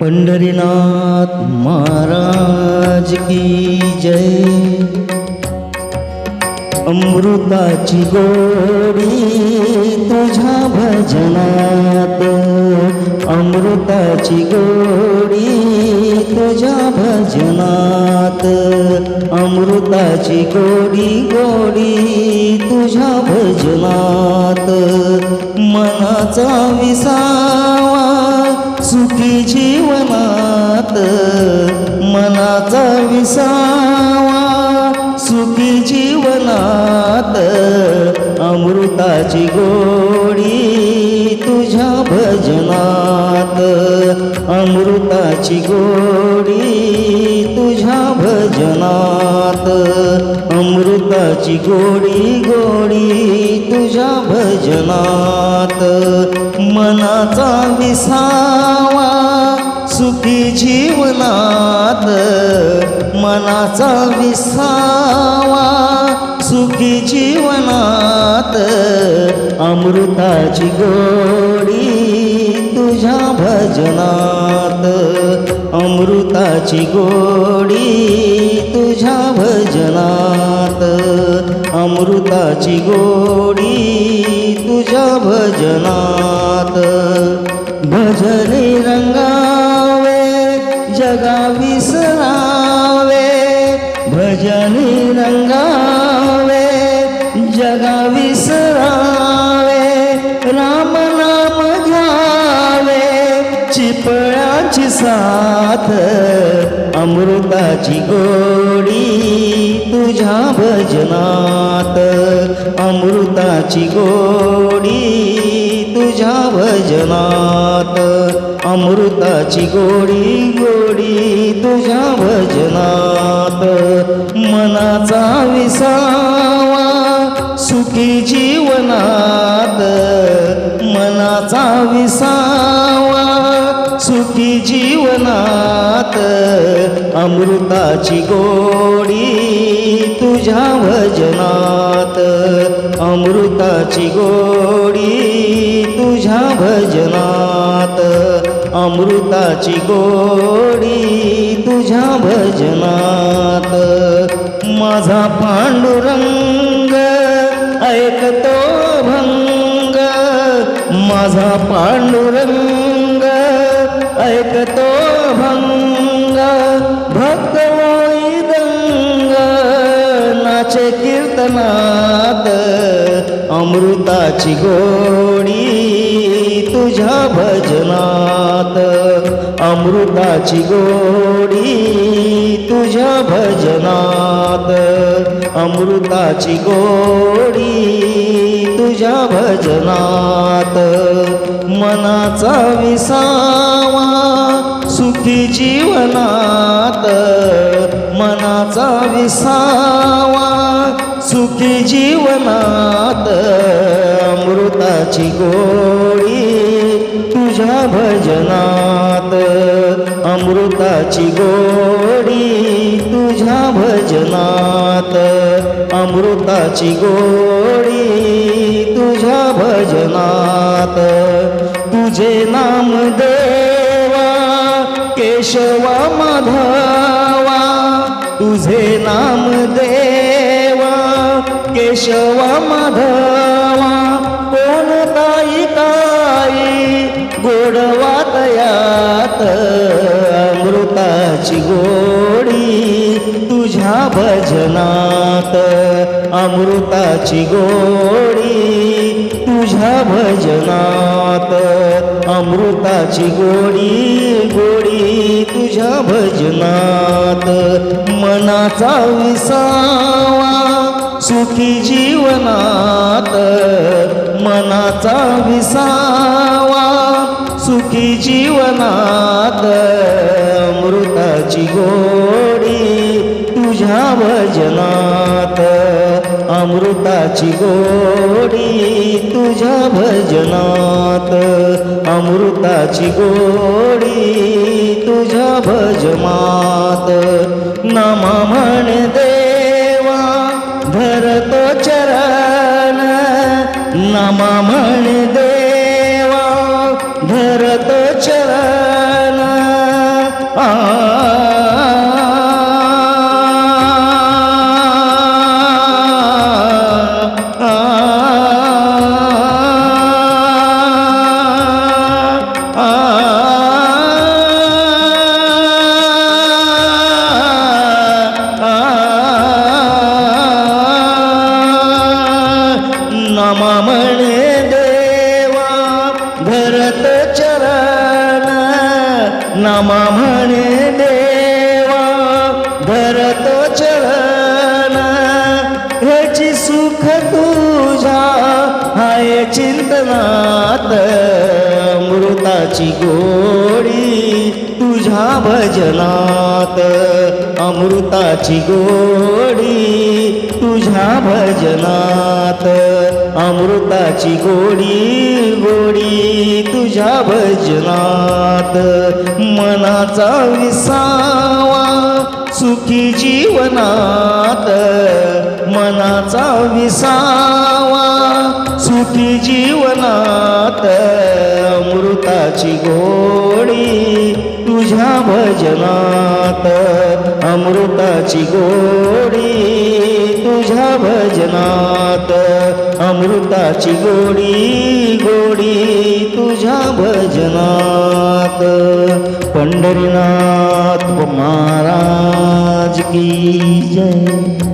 पंढरीनाथ महाराज की जय. अमृताची गोडी तुझ्या भजनात. अमृताची गोडी तुझ्या भजनात. अमृताची गोडी गोडी तुझ्या भजनात. मनाचा विसार सुखी जीवनात मनाचा विसावा. सुखी जीवनात अमृताची गोडी तुझ्या भजनात. अमृताची गोडी तुझ्या भजनात. अमृताची गोडी गोडी तुझ्या भजनात. मनाचा विसावा सुखी जीवनात. मनाचा विसावा सुखी जीवनात. अमृताची गोडी तुझ्या भजनात. अमृताची गोडी तुझ्या भजनात. अमृताची गोडी तुझ्या भजनात. भजने रंगावे जगा विसरावे. भजने रंगावे जगा विसरावे. राम नाम घ्यावे चिपळाची साथ. अमृताची गोडी तुझ्या भजनात अमृताची गोडी तुझ्या भजनात. अमृताची गोडी गोडी तुझ्या भजनात. मनाचा विसावा सुखी जीवनात. मनाचा विसावा सुखी जीवनात अमृताची गोडी तुझ्या भजनात. अमृताची गोडी तुझ्या भजनात. अमृताची गोडी तुझ्या भजनात. माझा पांडुरंग ऐकतो भंग. माझा पांडुरंग वचनात अमृताची गोडी तुझ्या भजनात. अमृताची गोडी तुझ्या भजनात. अमृताची गोडी तुझ्या भजनात. मनाचा विसावा सुखी जीवनात. मनाचा विसावा सुखी जीवनात अमृताची गोडी तुझ्या भजनात. अमृताची गोडी तुझ्या भजनात. अमृताची गोडी तुझ्या भजनात. तुझे नाम देवा केशवा माधवा. तुझे नाम देवा केशव माधवा कोणताई ताई गोडवा तयात अमृताची गोडी तुझ्या भजनात अमृताची गोडी तुझ्या भजनात अमृताची गोडी गोडी तुझ्या भजनात मनाचा विसावा सुखी जीवनात मनाचा विसावा. सुखी जीवनात अमृताची गोडी तुझ्या भजनात. अमृताची गोडी तुझ्या भजनात. अमृताची गोडी तुझ्या भजमात नमा नमा म्हण देवा धरतो चरण आ नमा म्हणे देवा भरत चरण नामा म्हणे देवा भरत चरण ह्याची सुख तुझ्या हाय चिंतनात अमृताची गो तुझ्या भजनात अमृताची गोडी. तुझ्या भजनात अमृताची गोडी गोडी. तुझ्या भजनात मनाचा विसावा सुखी जीवनात मनाचा विसावा सुखी जीवनात अमृताची गोडी. तुझ्या भजनात अमृताची गोडी तुझ्या भजनात अमृताची गोडी गोडी तुझ्या भजनात. पंढरीनाथ महाराज की जय.